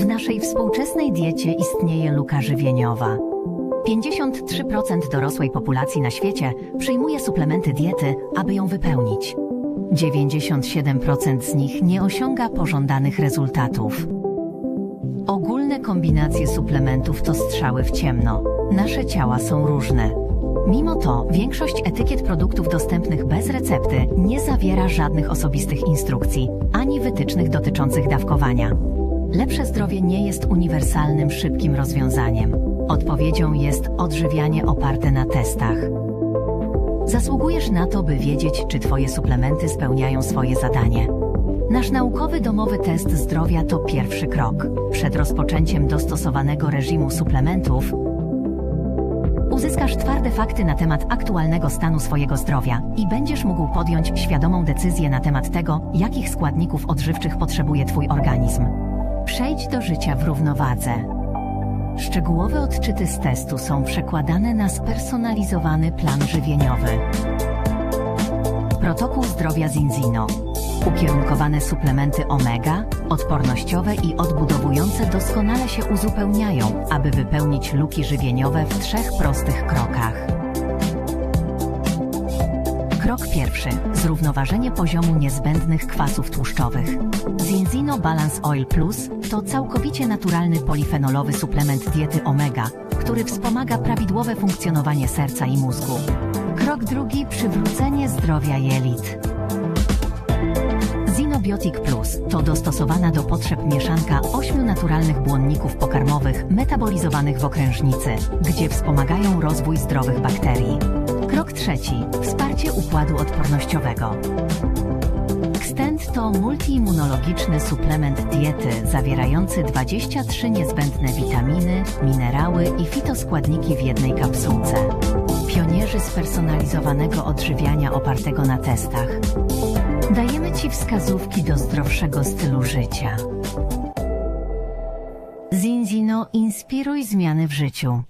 W naszej współczesnej diecie istnieje luka żywieniowa. 53% dorosłej populacji na świecie przyjmuje suplementy diety, aby ją wypełnić. 97% z nich nie osiąga pożądanych rezultatów. Ogólne kombinacje suplementów to strzały w ciemno. Nasze ciała są różne. Mimo to większość etykiet produktów dostępnych bez recepty nie zawiera żadnych osobistych instrukcji ani wytycznych dotyczących dawkowania. Lepsze zdrowie nie jest uniwersalnym, szybkim rozwiązaniem. Odpowiedzią jest odżywianie oparte na testach. Zasługujesz na to, by wiedzieć, czy Twoje suplementy spełniają swoje zadanie. Nasz naukowy domowy test zdrowia to pierwszy krok. Przed rozpoczęciem dostosowanego reżimu suplementów uzyskasz twarde fakty na temat aktualnego stanu swojego zdrowia i będziesz mógł podjąć świadomą decyzję na temat tego, jakich składników odżywczych potrzebuje Twój organizm. Przejdź do życia w równowadze. Szczegółowe odczyty z testu są przekładane na spersonalizowany plan żywieniowy. Protokół zdrowia Zinzino. Ukierunkowane suplementy omega, odpornościowe i odbudowujące doskonale się uzupełniają, aby wypełnić luki żywieniowe w trzech prostych krokach. Krok pierwszy. Zrównoważenie poziomu niezbędnych kwasów tłuszczowych. Zinzino Balance Oil Plus to całkowicie naturalny polifenolowy suplement diety omega, który wspomaga prawidłowe funkcjonowanie serca i mózgu. Krok drugi. Przywrócenie zdrowia jelit. Zinobiotic Plus to dostosowana do potrzeb mieszanka ośmiu naturalnych błonników pokarmowych metabolizowanych w okrężnicy, gdzie wspomagają rozwój zdrowych bakterii. Krok trzeci. Wsparcie układu odpornościowego. Xtend to multiimmunologiczny suplement diety zawierający 23 niezbędne witaminy, minerały i fitoskładniki w jednej kapsułce. Pionierzy spersonalizowanego odżywiania opartego na testach. Dajemy Ci wskazówki do zdrowszego stylu życia. Zinzino inspiruj zmiany w życiu.